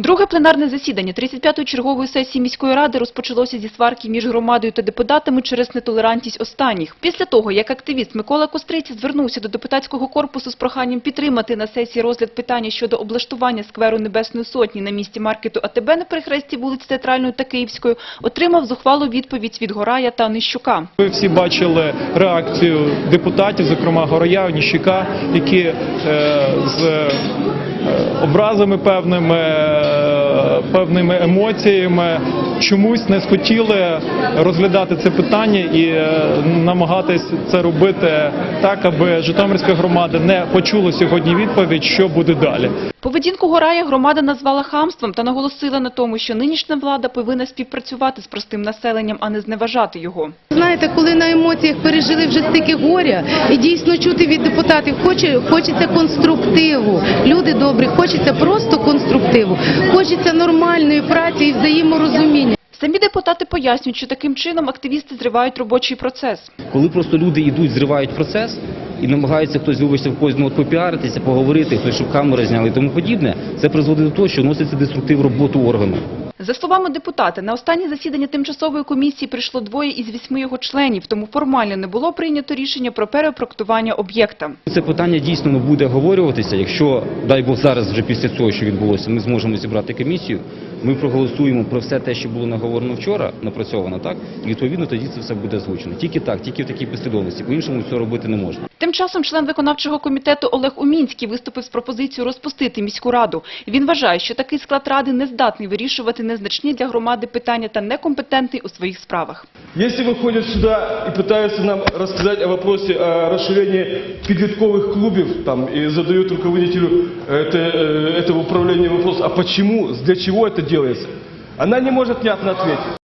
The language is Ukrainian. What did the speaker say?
Друге пленарне засідання 35-ї чергової сесії міської ради розпочалося зі сварки між громадою та депутатами через нетолерантність останніх. Після того, як активіст Микола Костриць звернувся до депутатського корпусу з проханням підтримати на сесії розгляд питання щодо облаштування скверу Небесної Сотні на місці маркету АТБ на перехресті вулиць Театральної та Київської, отримав зухвалу відповідь від Горая та Нищука. Ви всі бачили реакцію депутатів, зокрема Гороя, Ніщика, які е, з е, образами певними, певними емоціями чомусь не схотіли розглядати це питання і е, намагатись це робити так, аби Житомирська громада не почула сьогодні відповідь, що буде далі. Поведінку Горая громада назвала хамством та наголосила на тому, що нинішня влада повинна співпрацювати з простим населенням, а не зневажати його. Знаєте, коли на емоціях пережили вже стільки горя, і дійсно чути від депутатів, хоче, хочеться конструктиву. Люди добрі, хочеться просто конструктиву, хочеться нормальної праці і взаєморозуміння. Самі депутати пояснюють, що таким чином активісти зривають робочий процес. Коли просто люди йдуть, зривають процес і намагаються хтось, вибачте, в когось ну, попіаритися, поговорити, хтось, щоб камери зняли і тому подібне, це призводить до того, що вноситься деструктив роботу органу. За словами депутата, на останнє засідання тимчасової комісії прийшло двоє із вісьми його членів, тому формально не було прийнято рішення про перепроектування об'єкта. Це питання дійсно буде оговорюватися. Якщо, дай Бог, зараз вже після цього, що відбулося, ми зможемо зібрати комісію, ми проголосуємо про все те, що було наговорено вчора, напрацьовано, так? І відповідно тоді це все буде озвучено. Тільки так, тільки в такій послідовності. По-іншому цього робити не можна. Тим часом член виконавчого комітету Олег Умінський виступив з пропозицією розпустити міську раду. Він вважає, що такий склад ради не здатний вирішувати незначні для громади питання та некомпетентний у своїх справах. Если выходят сюда и пытаются нам рассказать о вопросе о расширении подвитковых клубов там, и задают руководителю это, э, этого управления вопрос, а почему, для чего это делается, она не может внятно ответить.